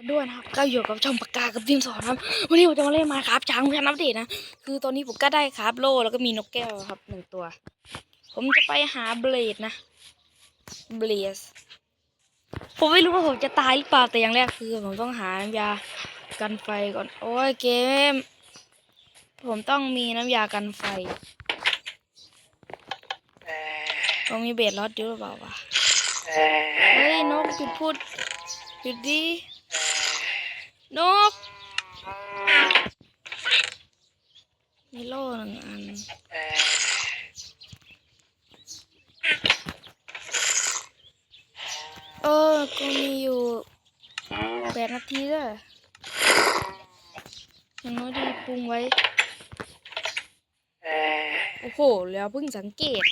กันด้วยนะครับก็อยู่กับช่องปากกากับดินสอนครับ วันนี้ผมจะมาเล่นมาครับช้างพันอัปเดตนะ คือตอนนี้ผมก็ได้ครับโล่แล้วก็มีนกแก้วครับหนึ่งตัว ผมจะไปหาเบลดนะเบลสผมไม่รู้ว่าผมจะตายหรือเปล่าแต่อย่างแรกคือผมต้องหาน้ำยากันไฟก่อน โอ้ยเกม ผมต้องมีน้ำยากันไฟผมมีเบสล็อตอยู่หรือเปล่าวะเฮ้ยนกจุดพูดหยุดดิ นกมีโล่หนึ่งอัน เออ กูมีอยู่แปดนาทีเลยอย่างน้อยดีปรุงไว้ โอ้โห แล้วเพิ่งสังเกต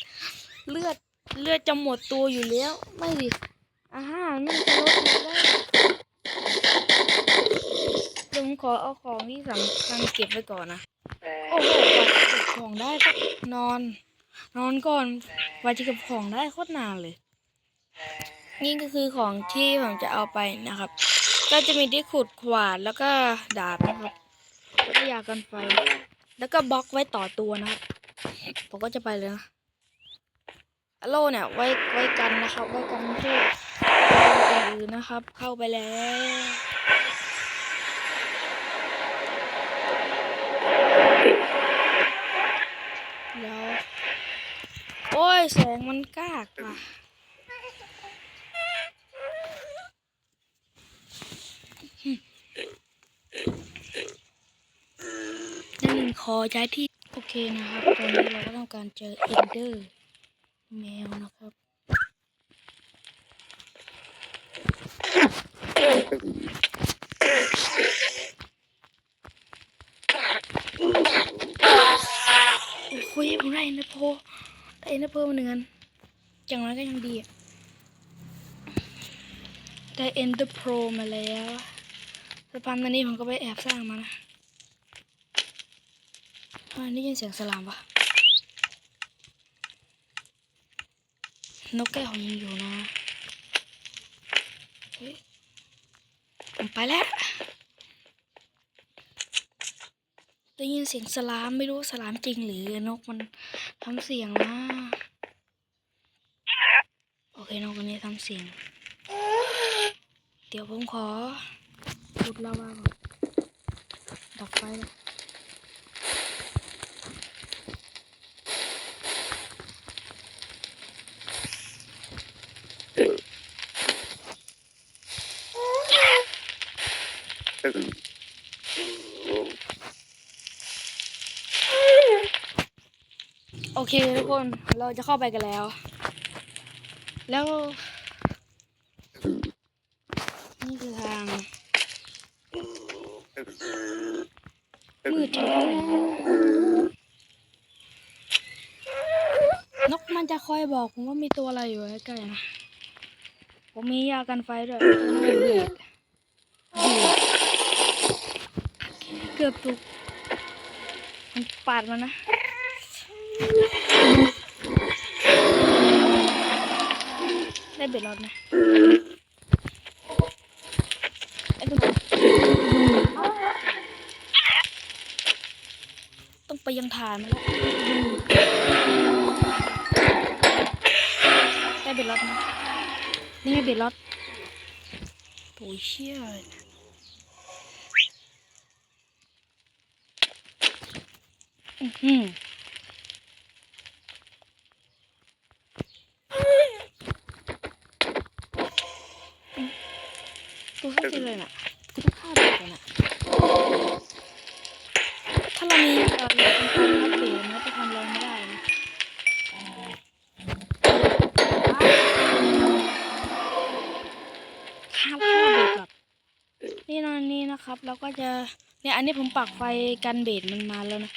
เลือด เลือดจะหมดตัวอยู่แล้ว ไม่ดิอาหารมันจะลดอยู่แล้วเดี๋ยว ผมขอเอาของที่สำคัญเก็บไว้ก่อนนะ โอ้โหกว่าจะเก็บของได้ก็นอน นอนก่อนกว่าจะเก็บของได้โคตรนานเลย นี่ก็คือของที่ผมจะเอาไปนะครับ ก็จะมีที่ขุดขวานแล้วก็ดาบนะครับแล้วก็ยากันไฟ แล้วก็บล็อกไว้ต่อตัวนะครับผมก็จะไปเลยนะอโลเนี่ยไว้ไว้กันนะครับ ไว้กันที่อื่นนะครับ เข้าไปแล้วแล้ว โอ้ยแสงมันกากว่ะนั่นขอย้ายที่ โอเคนะครับ ตอนนี้เราก็ต้องการเจอเอนเดอร์ แมวนะครับโอ้โหผมได้นเดอร์โพได้ เอ็นเดอร์โพมหนึ่งอันอย่างน้อยก็ยังดีอะได้เอ็นเดอร์โพมาแล้วสะพานตอนนี้ผมก็ไปแอบสร้างมานะทำไมได้ยินเสียงสลามวะนกแก้วผมยังอยู่นะเฮ้ยผมไปแล้ว ได้ยินเสียงสลามไม่รู้สลามจริงหรือนกมันทำเสียงนะโอเคนกตัวนี้ทำเสียง เดี๋ยวผมขอขุดลาวาก่อนดับไฟเลยโอ เคทุกคนเราจะเข้าไปกันแล้ว แล้ว นี่คือทางมืดจังเลยนกมันจะคอยบอกผมว่ามีตัวอะไรอยู่ใกล้ๆนะผมมียากันไฟด้วยเบียดเบียดเกือบถูกมันปาดมันนะ ได้เบ็ดรอดนะไอ้คุณต้องไปยังฐานมาแล้วได้เบ็ดรอดนะนี่ไงเบ็ดรอดโอ้ยเชี่ยอื้อ กูเข้าใจเลยน่ะกูต้องฆ่าเด็กเลยน่ะถ้าเรามีเอ่อเราเป็นคนรับเรนะจะทำอะไรไม่ได้นะข้ามข้าเบรหรอกนี่นะนี่นะครับ เราก็จะเนี่ยอันนี้ผมปักไฟกันเบรมันมาแล้วนะ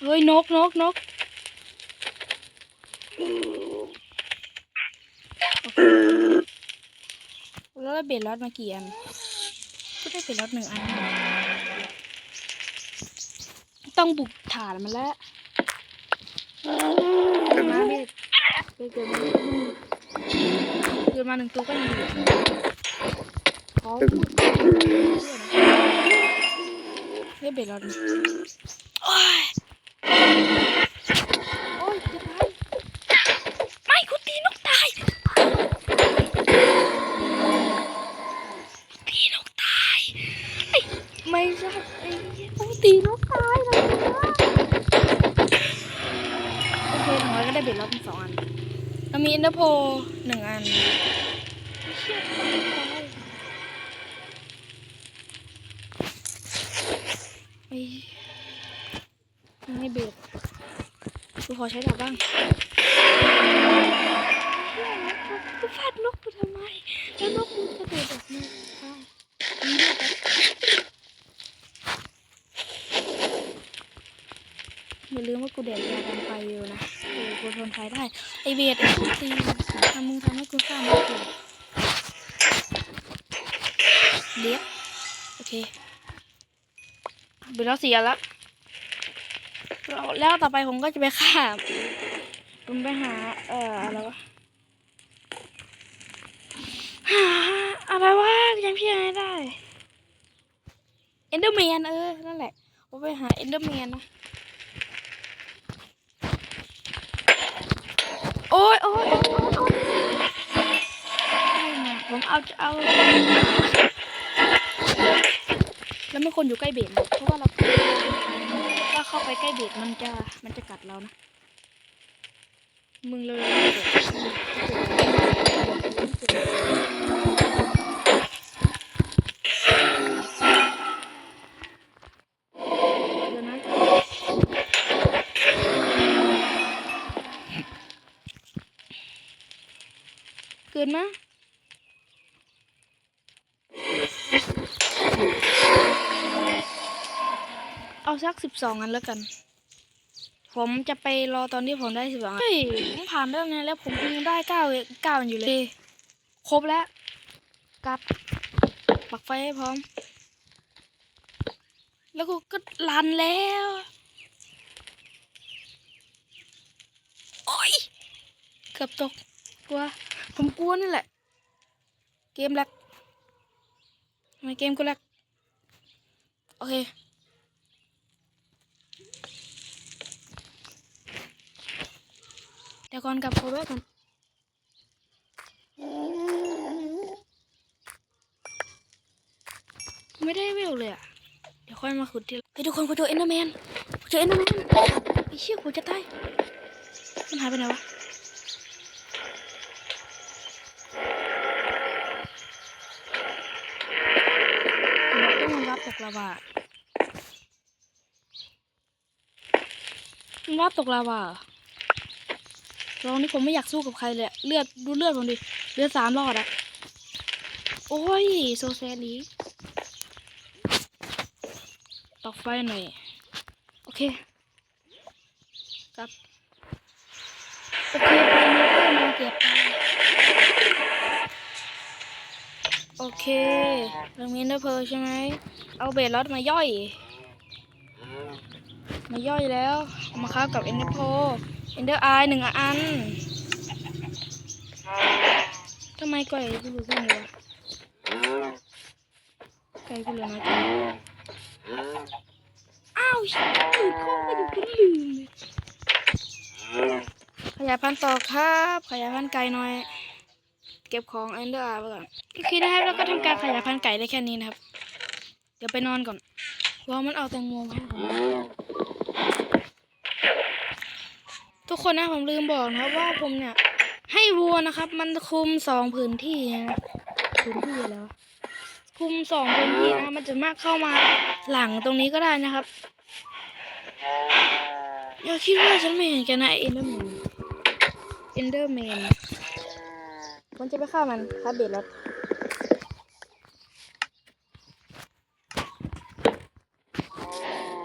เฮ้ยนกนกนกโอเค แล้วได้เบรลอดมากี่อันก็ได้เบรลอดหนึ่งอัน ต้องบุกฐานมันแล้วเกิดมาไม่เกิดมาเกิดมาหนึ่งตัวก็ยังอยู่ขออได้เบ็ดแล้วนะโอ้ย ได้เบ็ดรอบเป็นสองอันเรามีอินเตอร์โพหนึ่งอันเชี่ยตายไอ้ไม่เบ็ดกูขอใช้ดาบบ้างกูฟาดนกกูทำไม แล้วนกกูกระโดดออกมาอ้าวมีด้อย่าลืมว่ากูแดดยากันไฟอยู่นะ เออกูทนไฟได้ ไอเบียดไอตีทำมึงทำให้กูฆ่ามันกูเลี้ยบโอเคเบียดแล้วเสียแล้วแล้วแล้วต่อไปผมก็จะไปฆ่าผมไปหา เอ่ออะไรวะหาอะไรวะยังพี่ยังไม่ได้เอนเดอร์แมนเออ นั่นแหละผมไปหาเอนเดอร์แมนนะ โอ้ยโอ้ยผมเอาเอาแล้วไม่คนอยู่ใกล้เบรกนะเพราะว่าเราถ้าเข้าไปใกล้เบรกมันจะมันจะกัดเรานะ มึงเลยเดี๋ยวนะ เกินมะเอาสักสิบสองอันแล้วกัน ผมจะไปรอตอนที่ผมได้สิบสองเฮ้ยผมผ่านเรื่องนี้แล้วผมยังได้เก้าเก้าอันอยู่เลย ครบแล้วกลับปักไฟให้พร้อม แล้วกูก็ลันแล้วโอ้ยเกือบตก กลัว ผมกลัวนี่แหละ เกมแรกทำไมเกมกูแรกโอเค เดี๋ยวก่อนกลับโคเวอร์ก่อนไม่ได้วิวเลยอะ เดี๋ยวค่อยมาขุดทีเฮ้ยทุกคนกูเจอเอ็นเดอร์แมนกูเจอเอ็นเดอร์แมนไอ้เชี่ยกูจะตายมันหายไปไหนวะ ต้องมันรับต กลาวามันรับตกลาวาเหรอตรงนี้ผมไม่อยากสู้กับใครเลย เลือดดูเลือดผมดิ เลือดสามรอดอะโอ้ย โซแซนี้ตอกไฟหน่อย โอเค ครับ เคเรามีเนอร์เพลใช่ไหม เอาเบสลอดมาย่อย มาย่อยแล้วเอามาค้ากับเอนเดอร์โพเอนเดอร์ไอหนึ่งอันทำไมไก่กูรู้สึกไงวะไก่กูเหลือน้อยจังอ้าวชิบตื่นข้อไปดูกูลืมเลยขยายพันธุ์ต่อครับ ขยายพันธุ์ไก่หน่อย เก็บของเอนเดอร์ไอไว้ก่อนโอเคนะครับแล้วก็ทำการขยายพันธุ์ไก่ได้แค่นี้นะครับ เดี๋ยวไปนอนก่อนรอมันเอาแตงโมมาให้ทุกคนนะผมลืมบอกนะครับว่าผมเนี่ย ให้วัวนะครับ มันคุมสองพื้นที่นะพื้นที่แล้วคุมสองพื้นที่นะมันจะมากเข้ามาหลังตรงนี้ก็ได้นะครับอย่าคิดว่าฉันไม่เห็นแกนะเอ็นเดอร์แมนเอ็นเดอร์แมน มันจะไปฆ่ามันครับเบ็ดแล้ว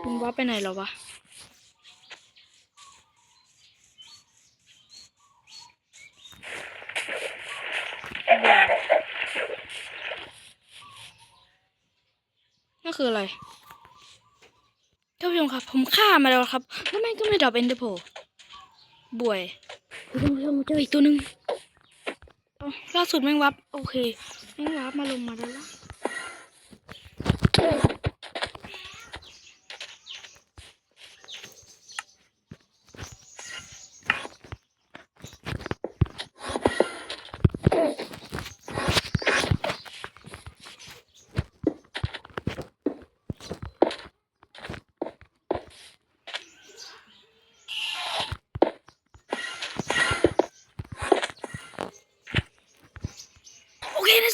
มันว่าไปไหนแล้ววะนั่นคืออะไรท่านผู้ชมครับ ผมฆ่ามาแล้วครับ แล้วแม่งก็ไม่ดรอปเอนเดอร์โพบ่วยท่านผู้ชมเจออีกตัวหนึ่งเอ้า ล่าสุดแม่งวับ โอเค แม่งวับมาลงมาแล้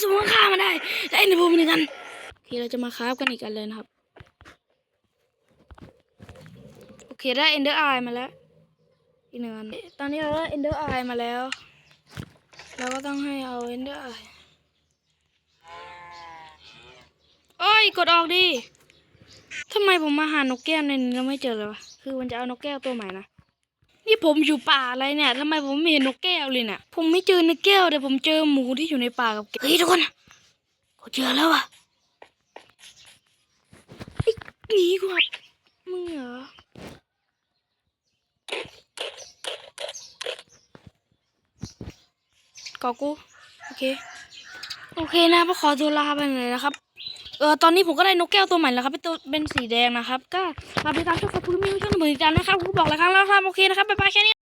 วล่ะเดี๋ยวผมหนึ่งกันโอเคเราจะมาคราฟกันอีกกันเลยนะครับโอเคได้ Ender Eye มาแล้วอีกหนึ่งอันตอนนี้เราได้ Ender Eye มาแล้ว เราก็ต้องให้เอา Ender Eye โอ้ยกดออกดิทำไมผมมาหานกแก้วในนี้แล้วไม่เจอเลยวะคือมันจะเอานกแก้วตัวใหม่นะ นี่ผมอยู่ป่าอะไรเนี่ยทำไมผมไม่เห็นนกแก้วเลยเนี่ยผมไม่เจอนกแก้วแต่ผมเจอหมูที่อยู่ในป่ากับเฮ้ยทุกคนเขาเจอแล้วอะไอ้หนีกูครับมึงเหรอกอกูโอเค โอเคนะพอขอตัวลาไปเลยนะครับ เออตอนนี้ผมก็ได้นกแก้วตัวใหม่แล้วครับเป็นตัวเป็นสีแดงนะครับ ก็ฝาไปตามช่องของคุณที่มีช่องหนึ่งเหมือนกันนะครับผมบอกหลายครั้งแล้วครับโอเคนะครับบ๊ายบายแค่นี้